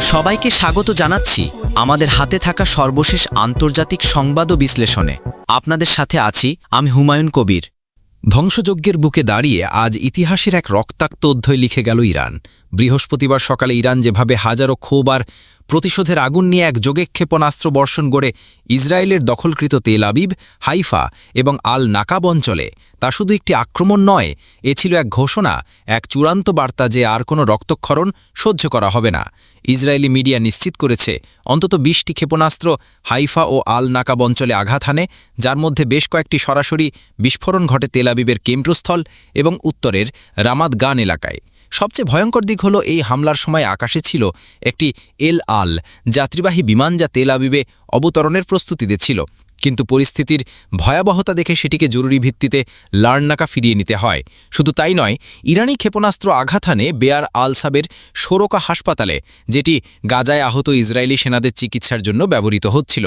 সবাইকে স্বাগত জানাচ্ছি আমাদের হাতে থাকা সর্বশেষ আন্তর্জাতিক সংবাদ বিশ্লেষণে। আপনাদের সাথে আছি আমি হুমায়ুন কবির। ধ্বংসযজ্ঞের বুকে দাঁড়িয়ে আজ ইতিহাসের এক রক্তাক্ত অধ্যায় লিখে গেল ইরান। বৃহস্পতিবার সকালে ইরান যেভাবে হাজারো ক্ষোভ আর প্রতিশোধের আগুন নিয়ে এক যোগে ক্ষেপণাস্ত্র বর্ষণ গড়ে ইসরায়েলের দখলকৃত তেল আবিব, হাইফা এবং আল নাকাব অঞ্চলে, তা শুধু একটি আক্রমণ নয়, এ ছিল এক ঘোষণা, এক চূড়ান্ত বার্তা যে আর কোনো রক্তক্ষরণ সহ্য করা হবে না। ইসরায়েলি মিডিয়া নিশ্চিত করেছে, অন্তত বিশটি ক্ষেপণাস্ত্র হাইফা ও আল নাকাব অঞ্চলে আঘাত হানে, যার মধ্যে বেশ কয়েকটি সরাসরি বিস্ফোরণ ঘটে তেল আবিবের কেন্দ্রস্থল এবং উত্তরের রামাদ গান এলাকায়। সবচেয়ে ভয়ঙ্কর দিক হল এই হামলার সময় আকাশে ছিল একটি এল আল, যাত্রীবাহী বিমান যা তেল আবিবে অবতরণের প্রস্তুতিতে ছিল কিন্তু পরিস্থিতির ভয়াবহতা দেখে সেটিকে জরুরি ভিত্তিতে লার্নাকা ফিরিয়ে নিতে হয়। শুধু তাই নয়, ইরানি ক্ষেপণাস্ত্র আঘাত হানে বেয়ার আলসাবের সোরকা হাসপাতালে, যেটি গাজায় আহত ইসরায়েলি সেনাদের চিকিৎসার জন্য ব্যবহৃত হচ্ছিল।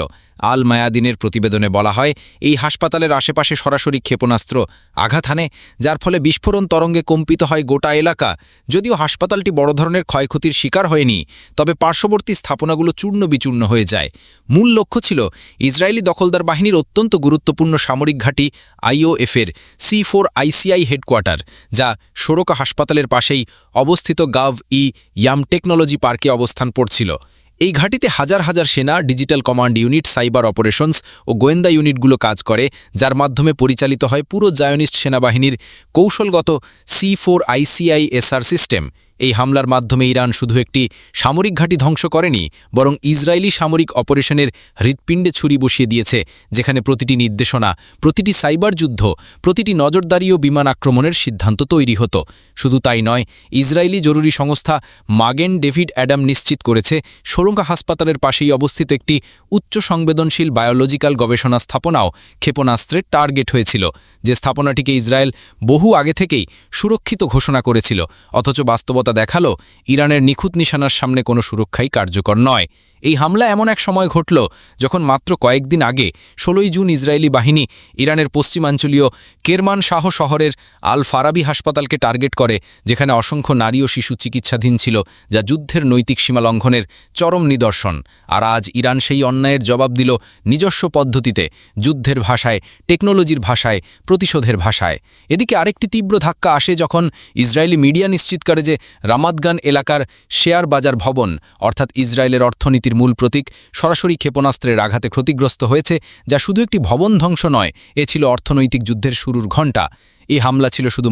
আল মায়াদিনের প্রতিবেদনে বলা হয়, এই হাসপাতালের আশেপাশে সরাসরি ক্ষেপণাস্ত্র আঘাত হানে, যার ফলে বিস্ফোরণ তরঙ্গে কম্পিত হয় গোটা এলাকা। যদিও হাসপাতালটি বড় ধরনের ক্ষয়ক্ষতির শিকার হয়নি, তবে পার্শ্ববর্তী স্থাপনাগুলো চূর্ণ বিচূর্ণ হয়ে যায়। মূল লক্ষ্য ছিল ইসরায়েলি দখলদার বাহিনীর অত্যন্ত গুরুত্বপূর্ণ সামরিক ঘাঁটি আইওএফের সি ফোর আইসিআই হেডকোয়ার্টার, যা সোরকা হাসপাতালের পাশেই অবস্থিত গাভ ই ইয়াম টেকনোলজি পার্কে অবস্থান পড়ছিল এই ঘাঁটিতে হাজার হাজার সেনা, digital command unit, cyber operations ও গোয়েন্দা ইউনিটগুলো কাজ করে, যার মাধ্যমে পরিচালিত হয় পুরো জায়নিস্ট সেনাবাহিনীর কৌশলগত সি ফোর আইসিআইএসআর সিস্টেম। এই হামলার মাধ্যমে ইরান শুধু একটি সামরিক ঘাঁটি ধ্বংস করেনি, বরং ইসরায়েলি সামরিক অপারেশনের হৃৎপিণ্ডে ছুরি বসিয়ে দিয়েছে, যেখানে প্রতিটি নির্দেশনা, প্রতিটি সাইবার যুদ্ধ, প্রতিটি নজরদারি ও বিমান আক্রমণের সিদ্ধান্ত তৈরি হতো। শুধু তাই নয়, ইসরায়েলি জরুরি সংস্থা মাগেন ডেভিড অ্যাডাম নিশ্চিত করেছে, সোরঙ্গা হাসপাতালের পাশেই অবস্থিত একটি উচ্চ সংবেদনশীল বায়োলজিক্যাল গবেষণা স্থাপনাও ক্ষেপণাস্ত্রের টার্গেট হয়েছিল, যে স্থাপনাটিকে ইসরায়েল বহু আগে থেকেই সুরক্ষিত ঘোষণা করেছিল, অথচ বাস্তবতা দেখাল ইরানের নিখুঁত নিশানার সামনে কোনো সুরক্ষাই কার্যকর নয়। এই হামলা এমন এক সময় ঘটল যখন মাত্র কয়েকদিন আগে ষোলোই জুন ইসরায়েলি বাহিনী ইরানের পশ্চিমাঞ্চলীয় কেরমান শাহ শহরের আল ফারাবি হাসপাতালকে টার্গেট করে, যেখানে অসংখ্য নারী ও শিশু চিকিৎসাধীন ছিল, যা যুদ্ধের নৈতিক সীমা লঙ্ঘনের চরম নিদর্শন। আর আজ ইরান সেই অন্যায়ের জবাব দিল নিজস্ব পদ্ধতিতে, যুদ্ধের ভাষায়, টেকনোলজির ভাষায়, প্রতিশোধের ভাষায়। এদিকে আরেকটি তীব্র ধাক্কা আসে যখন ইসরায়েলি মিডিয়া নিশ্চিত করে যে রামাদগান এলাকার শেয়ার বাজার ভবন, অর্থাৎ ইসরায়েলের অর্থনীতির মূল প্রতীক সরাসরি ক্ষেপণাস্ত্রের আঘাতে ক্ষতিগ্রস্ত হয়েছে, যা শুধু একটি ভবন ধ্বংস নয়, এ ছিল অর্থনৈতিক যুদ্ধের শুরুর ঘণ্টা। এই হামলা ছিল শুধু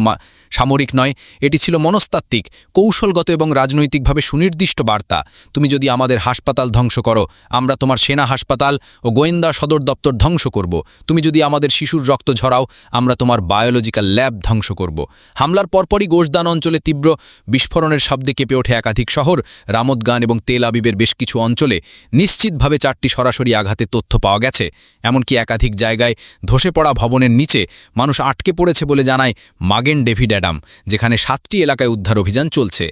সামরিক নয়, এটি ছিল মনস্তাত্ত্বিক, কৌশলগত এবং রাজনৈতিকভাবে সুনির্দিষ্ট বার্তা। তুমি যদি আমাদের হাসপাতাল ধ্বংস করো, আমরা তোমার সেনা হাসপাতাল ও গোয়েন্দা সদর দপ্তর ধ্বংস করব। তুমি যদি আমাদের শিশুর রক্ত ঝরাও, আমরা তোমার বায়োলজিক্যাল ল্যাব ধ্বংস করব। হামলার পরপরই গোশদান অঞ্চলে তীব্র বিস্ফোরণের শব্দে কেঁপে ওঠে একাধিক শহর, রামদগান এবং তেল আবিবের বেশ কিছু অঞ্চলে। নিশ্চিতভাবে চারটি সরাসরি আঘাতের তথ্য পাওয়া গেছে। এমনকি একাধিক জায়গায় ধসে পড়া ভবনের নিচে মানুষ আটকে পড়েছে বলে জানায় মাগেন ডেভিড অ্যাডাম যেখানে সাতটি এলাকায় উদ্ধার অভিযান চলছে।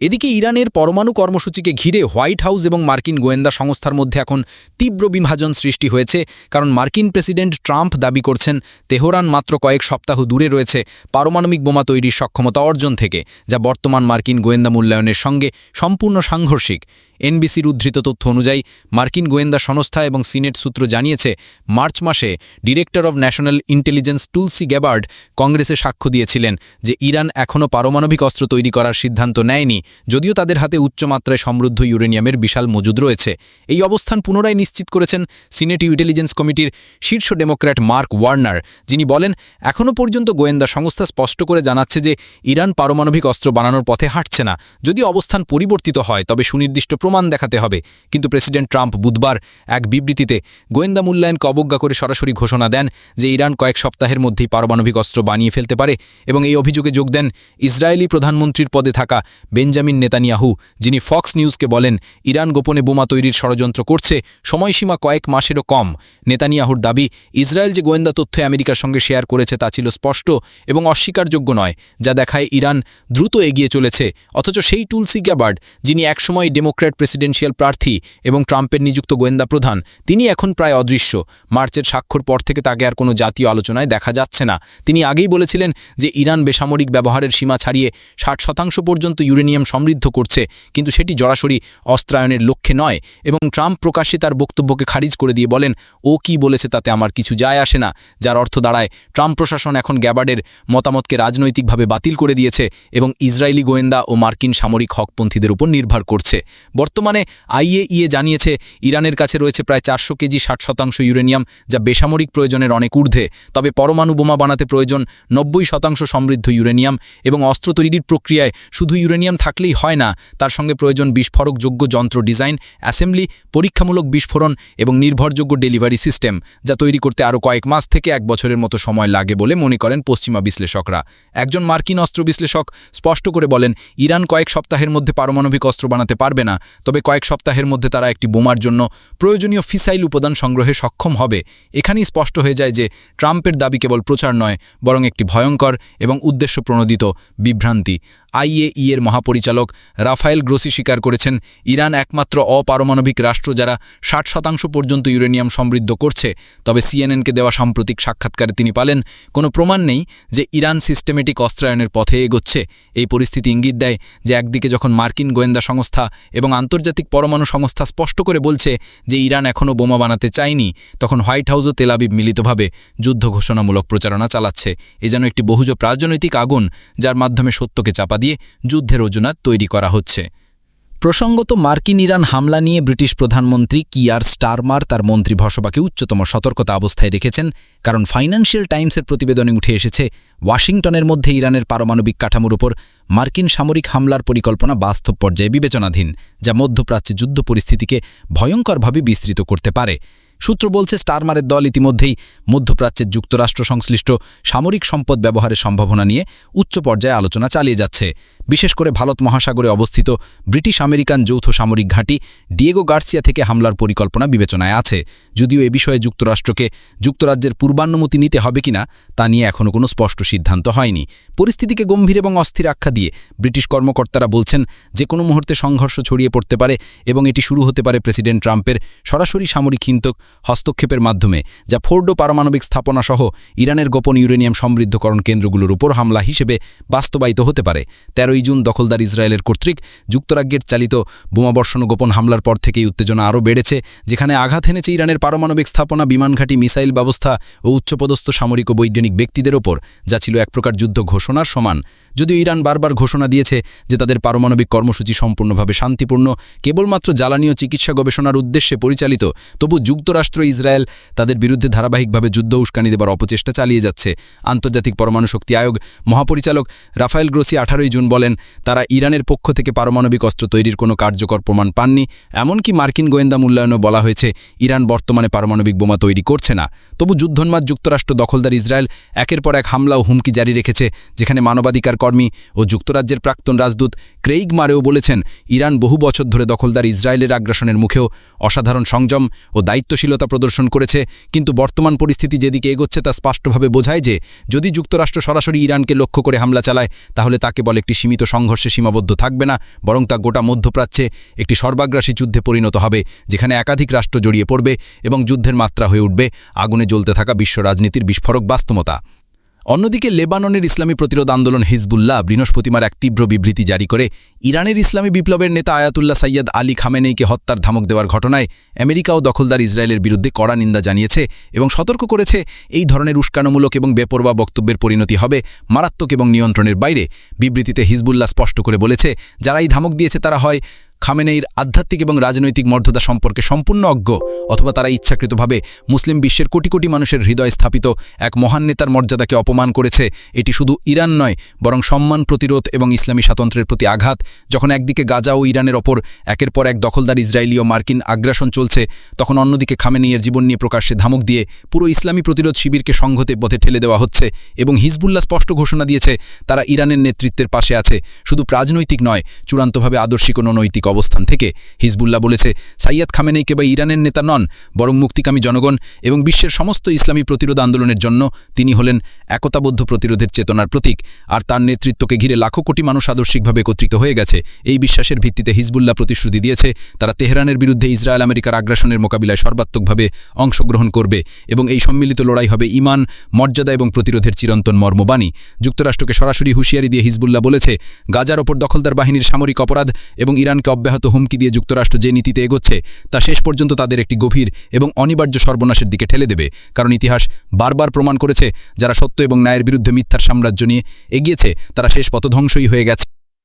এদিকে ইরানের পরমাণু কর্মসূচিকে ঘিরে হোয়াইট হাউস এবং মার্কিন গোয়েন্দা সংস্থার মধ্যে এখন তীব্র বিভাজন সৃষ্টি হয়েছে, কারণ মার্কিন প্রেসিডেন্ট ট্রাম্প দাবি করছেন, তেহরান মাত্র কয়েক সপ্তাহ দূরে রয়েছে পারমাণবিক বোমা তৈরির সক্ষমতা অর্জন থেকে, যা বর্তমান মার্কিন গোয়েন্দা মূল্যায়নের সঙ্গে সম্পূর্ণ সাংঘর্ষিক। এনবিসির উদ্ধৃত তথ্য অনুযায়ী, মার্কিন গোয়েন্দা সংস্থা এবং সিনেট সূত্র জানিয়েছে, মার্চ মাসে director of national intelligence Tulsi Gabbard কংগ্রেসে সাক্ষ্য দিয়েছিলেন যে ইরান এখনও পারমাণবিক অস্ত্র তৈরি করার সিদ্ধান্ত নেয়নি, যদিও তাদের হাতে উচ্চমাত্রায় সমৃদ্ধ ইউরেনিয়ামের বিশাল মজুদ রয়েছে। এই অবস্থান পুনরায় নিশ্চিত করেছেন সিনেট ইন্টেলিজেন্স কমিটির শীর্ষ ডেমোক্র্যাট মার্ক ওয়ার্নার, যিনি বলেন এখনও পর্যন্ত গোয়েন্দা সংস্থা স্পষ্ট করে জানাচ্ছে যে ইরান পারমাণবিক অস্ত্র বানানোর পথে হাঁটছে না। যদি অবস্থান পরিবর্তিত হয়, তবে সুনির্দিষ্ট প্রমাণ দেখাতে হবে। কিন্তু প্রেসিডেন্ট ট্রাম্প বুধবার এক বিবৃতিতে গোয়েন্দা মূল্যায়নকে অবজ্ঞা করে সরাসরি ঘোষণা দেন যে ইরান কয়েক সপ্তাহের মধ্যেই পারমাণবিক অস্ত্র বানিয়ে ফেলতে পারে এবং এই অভিযোগে যোগ দেন ইসরায়েলি প্রধানমন্ত্রীর পদে থাকা বেঞ্জামিন নেতানিয়াহু, যিনি ফক্স নিউজকে বলেন, ইরান গোপনে বোমা তৈরির ষড়যন্ত্র করছে, সময়সীমা কয়েক মাসেরও কম। নেতানিয়াহুর দাবি, ইসরায়েল যে গোয়েন্দা তথ্য আমেরিকার সঙ্গে শেয়ার করেছে তা ছিল স্পষ্ট এবং অস্বীকারযোগ্য নয়, যা দেখায় ইরান দ্রুত এগিয়ে চলেছে। অথচ সেই টুলসি গ্যাবার্ড, যিনি একসময় ডেমোক্র্যাট ডেমোক্র্যাট প্রেসিডেন্সিয়াল প্রার্থী এবং ট্রাম্পের নিযুক্ত গোয়েন্দা প্রধান, তিনি এখন প্রায় অদৃশ্য। মার্চের স্বাক্ষর পর থেকে তাকে আর কোনো জাতীয় আলোচনায় দেখা যাচ্ছে না। তিনি আগেই বলেছিলেন যে, ইরান বেসামরিক ব্যবহারের সীমা ছাড়িয়ে ষাট শতাংশ পর্যন্ত ইউরেনিয়াম সমৃদ্ধ করছে, কিন্তু সেটি জরাসরি অস্ত্রায়নের লক্ষ্যে নয় এবং ট্রাম্প প্রকাশ্যে তার বক্তব্যকে খারিজ করে দিয়ে বলেন, ও কি বলেছে তাতে আমার কিছু যায় আসে না। যার অর্থ দাঁড়ায়, ট্রাম্প প্রশাসন এখন গ্যাবার্ডের মতামতকে রাজনৈতিকভাবে বাতিল করে দিয়েছে এবং ইসরায়েলি গোয়েন্দা ও মার্কিন সামরিক হকপন্থীদের উপর নির্ভর করছে। বর্তমানে আইএইএ জানিয়েছে, ইরানের কাছে রয়েছে প্রায় চারশো কেজি ষাট শতাংশ ইউরেনিয়াম, যা বেসামরিক প্রয়োজনের অনেক ঊর্ধ্বে। তবে পরমাণু বোমা বানাতে প্রয়োজন নব্বই শতাংশ সমৃদ্ধ ইউরেনিয়াম এবং অস্ত্র তৈরির প্রক্রিয়ায় শুধু ইউরেনিয়াম থাকলেই হয় না, তার সঙ্গে প্রয়োজন বিস্ফোরকযোগ্য যন্ত্র ডিজাইন, অ্যাসেম্বলি, পরীক্ষামূলক বিস্ফোরণ এবং নির্ভরযোগ্য ডেলিভারি সিস্টেম, যা তৈরি করতে আরও কয়েক মাস থেকে এক বছরের মতো সময় লাগে বলে মনে করেন পশ্চিমা বিশ্লেষকরা। একজন মার্কিন অস্ত্র বিশ্লেষক স্পষ্ট করে বলেন, ইরান কয়েক সপ্তাহের মধ্যে পারমাণবিক অস্ত্র বানাতে পারবে না তবে কয়েক সপ্তাহের মধ্যে তারা একটি বোমার জন্য প্রয়োজনীয় ফিসাইল উপাদান সংগ্রহে সক্ষম হবে। এখানেই স্পষ্ট হয়ে যায় যে ট্রাম্পের দাবি কেবল প্রচার নয়, বরং একটি ভয়ঙ্কর এবং উদ্দেশ্য প্রণোদিত বিভ্রান্তি। আইএই এর মহাপরিচালক রাফায়েল গ্রোসি স্বীকার করেছেন, ইরান একমাত্র অপারমাণবিক রাষ্ট্র যারা ষাট শতাংশ পর্যন্ত ইউরেনিয়াম সমৃদ্ধ করছে। তবে সিএনএনকে দেওয়া সাম্প্রতিক সাক্ষাৎকারে তিনি পালেন কোনো প্রমাণ নেই যে ইরান সিস্টেমেটিক অস্ত্রায়নের পথে এগোচ্ছে। এই পরিস্থিতি ইঙ্গিত দেয় যে একদিকে যখন মার্কিন গোয়েন্দা সংস্থা এবং আন্তর্জাতিক পরমাণু সংস্থা স্পষ্ট করে বলছে যে ইরান এখনও বোমা বানাতে চায়নি, তখন হোয়াইট হাউস ও তেলাবিব মিলিতভাবে যুদ্ধ ঘোষণামূলক প্রচারণা চালাচ্ছে। এ যেন একটি বহুজ রাজনৈতিক আগুন যার মাধ্যমে সত্যকে চাপা দিয়ে যুদ্ধের অজুনাত তৈরি করা হচ্ছে। প্রসঙ্গত মার্কিন ইরান হামলা নিয়ে ব্রিটিশ প্রধানমন্ত্রী কিয়ার স্টারমার তার মন্ত্রী ভসবাকে উচ্চতম সতর্কতা অবস্থায় রেখেছেন, কারণ ফাইন্যান্সিয়াল টাইমসের প্রতিবেদনে উঠে এসেছে, ওয়াশিংটনের মধ্যে ইরানের পারমাণবিক কাঠামোর উপর মার্কিন সামরিক হামলার পরিকল্পনা বাস্তব পর্যায়ে বিবেচনাধীন, যা মধ্যপ্রাচ্যে যুদ্ধ পরিস্থিতিকে ভয়ঙ্করভাবে বিস্তৃত করতে পারে। সূত্র বলছে স্টারমারের দল ইতিমধ্যেই মধ্যপ্রাচ্যের যুক্তরাষ্ট্র সংশ্লিষ্ট সামরিক সম্পদ ব্যবহারের সম্ভাবনা নিয়ে উচ্চ পর্যায়ে আলোচনা চালিয়ে যাচ্ছে। বিশেষ করে ভারত মহাসাগরে অবস্থিত ব্রিটিশ আমেরিকান যৌথ সামরিক ঘাঁটি ডিয়েগো গার্সিয়া থেকে হামলার পরিকল্পনা বিবেচনায় আছে। যদিও এ বিষয়ে যুক্তরাষ্ট্রকে যুক্তরাজ্যের পূর্বানুমতি নিতে হবে কিনা তা নিয়ে এখনও কোনো স্পষ্ট সিদ্ধান্ত হয়নি। পরিস্থিতিকে গম্ভীর এবং অস্থির আখ্যা দিয়ে ব্রিটিশ কর্মকর্তারা বলছেন যে কোনো মুহূর্তে সংঘর্ষ ছড়িয়ে পড়তে পারে এবং এটি শুরু হতে পারে প্রেসিডেন্ট ট্রাম্পের সরাসরি সামরিক হিন্তক হস্তক্ষেপের মাধ্যমে, যা ফোর্ডো পারমাণবিক স্থাপনা সহ ইরানের গোপন ইউরেনিয়াম সমৃদ্ধকরণ কেন্দ্রগুলোর উপর হামলা হিসেবে বাস্তবায়িত হতে পারে। তেরোই জুন দখলদার ইসরায়েলের কর্তৃক যুক্তরাজ্যের চালিত বোমাবর্ষণ গোপন হামলার পর থেকেই উত্তেজনা আরও বেড়েছে, যেখানে আঘাত এনেছে ইরানের পারমাণবিক স্থাপনা বিমানঘাটি মিসাইল ব্যবস্থা ও উচ্চপদস্থ সামরিক ও বৈজ্ঞানিক ব্যক্তিদের ওপর, যা ছিল এক প্রকার যুদ্ধ ঘোষণার সমান। যদিও ইরান বারবার ঘোষণা দিয়েছে যে তাদের পারমাণবিক কর্মসূচি সম্পূর্ণভাবে শান্তিপূর্ণ, কেবলমাত্র জ্বালানি ও চিকিৎসা গবেষণার উদ্দেশ্যে পরিচালিত, তবু যুক্তরাষ্ট্র ইসরায়েল তাদের বিরুদ্ধে ধারাবাহিকভাবে যুদ্ধ উস্কানি দেবার অপচেষ্টা চালিয়ে যাচ্ছে। আন্তর্জাতিক পরমাণু শক্তি আয়োগ মহাপরিচালক রাফায়েল গ্রোসি আঠারোই জুন বলেন তারা ইরানের পক্ষ থেকে পারমাণবিক অস্ত্র তৈরির কোনো কার্যকর প্রমাণ পাননি। এমনকি মার্কিন গোয়েন্দা মূল্যায়নও বলা হয়েছে, ইরান বর্তমানে পারমাণবিক বোমা তৈরি করছে না। তবু যুদ্ধন্মাদ যুক্তরাষ্ট্র দখলদার ইসরায়েল একের পর এক হামলা ও হুমকি জারি রেখেছে, যেখানে মানবাধিকার কর্মী ও যুক্তরাজ্যের প্রাক্তন রাজদূত ক্রেইগ মারেও বলেছেন, ইরান বহু বছর ধরে দখলদার ইসরায়েলের আগ্রাসনের মুখেও অসাধারণ সংযম ও দায়িত্বশীলতা প্রদর্শন করেছে, কিন্তু বর্তমান পরিস্থিতি যেদিকে এগোচ্ছে তা স্পষ্টভাবে বোঝায় যে, যদি যুক্তরাষ্ট্র সরাসরি ইরানকে লক্ষ্য করে হামলা চালায়, তাহলে তাকে বলে একটি সংঘর্ষে সীমাবদ্ধ থাকবে না, বরং তা গোটা মধ্যপ্রাচ্যে একটি সর্বাগ্রাসী যুদ্ধে পরিণত হবে, যেখানে একাধিক রাষ্ট্র জড়িয়ে পড়বে এবং যুদ্ধের মাত্রা হয়ে উঠবে, আগুনে জ্বলতে থাকা বিশ্ব রাজনীতির বিস্ফোরক বাস্তবতা। অন্যদিকে লেবাননের ইসলামী প্রতিরোধ আন্দোলন হিজবুল্লাহ বৃহস্পতিমার এক তীব্র বিবৃতি জারি করে। ইরানের ইসলামী বিপ্লবের নেতা আয়াতুল্লাহ সৈয়দ আলী খামেনেইকে হত্যার ধমক দেওয়ার ঘটনায় আমেরিকা ও দখলদার ইসরায়েলের বিরুদ্ধে কড়া নিন্দা জানিয়েছে এবং সতর্ক করেছে, এই ধরনের উস্কানোমূলক এবং বেপরোয়া বক্তব্যের পরিণতি হবে মারাত্মক এবং নিয়ন্ত্রণের বাইরে। বিবৃতিতে হিজবুল্লাহ স্পষ্ট করে বলেছে, যারা এই ধমক দিয়েছে তারা হয় খামেনেইর আধ্যাত্মিক এবং রাজনৈতিক মর্যাদা সম্পর্কে সম্পূর্ণ অজ্ঞ, অথবা তারা ইচ্ছাকৃতভাবে মুসলিম বিশ্বের কোটি কোটি মানুষের হৃদয় স্থাপিত এক মহান নেতার মর্যাদাকে অপমান করেছে। এটি শুধু ইরান নয়, বরং সম্মান, প্রতিরোধ এবং ইসলামী স্বাতন্ত্র্যের প্রতি আঘাত। যখন একদিকে গাজা ও ইরানের ওপর একের পর এক দখলদার ইসরায়েলি ও মার্কিন আগ্রাসন চলছে, তখন অন্যদিকে খামেনেইয়ের জীবন নিয়ে প্রকাশ্যে ধামক দিয়ে পুরো ইসলামী প্রতিরোধ শিবিরকে সংহতে পথে ঠেলে দেওয়া হচ্ছে এবং হিজবুল্লাহ স্পষ্ট ঘোষণা দিয়েছে, তারা ইরানের নেতৃত্বের পাশে আছে। শুধু রাজনৈতিক নয়, চূড়ান্তভাবে আদর্শিক ও নৈতিক অবস্থান থেকে হিজবুল্লাহ বলেছে, সাইয়াদ খামেনেই কেবল ইরানের নেতা নন, বরং মুক্তিকামী জনগণ এবং বিশ্বের সমস্ত ইসলামী প্রতিরোধ আন্দোলনের জন্য তিনি হলেন একতাবদ্ধ প্রতিরোধের চেতনার প্রতীক। আর তার নেতৃত্বকে ঘিরে লাখো কোটি মানুষ আদর্শিকভাবে একত্রিত হয়ে গেছে। এই বিশ্বাসের ভিত্তিতে হিজবুল্লাহ প্রতিশ্রুতি দিয়েছে, তারা তেহরানের বিরুদ্ধে ইসরায়েল আমেরিকার আগ্রাসনের মোকাবিলায় সর্বাত্মকভাবে অংশগ্রহণ করবে এবং এই সম্মিলিত লড়াই হবে ইমান, মর্যাদা এবং প্রতিরোধের চিরন্তন মর্মবাণী। যুক্তরাষ্ট্রকে সরাসরি হুঁশিয়ারি দিয়ে হিজবুল্লাহ বলেছে, গাজার ওপর দখলদার বাহিনীর সামরিক অপরাধ এবং ইরানকে অব্যাহত হুমকি দিয়ে যুক্তরাষ্ট্র যে নীতিতে এগোচ্ছে, তা শেষ পর্যন্ত তাদের একটি গভীর এবং অনিবার্য সর্বনাশের দিকে ঠেলে দেবে। কারণ ইতিহাস বারবার প্রমাণ করেছে, যারা সত্য এবং ন্যায়ের বিরুদ্ধে মিথ্যার সাম্রাজ্য নিয়ে এগিয়েছে, তারা শেষ পথ ধ্বংসই হয়ে গেছে।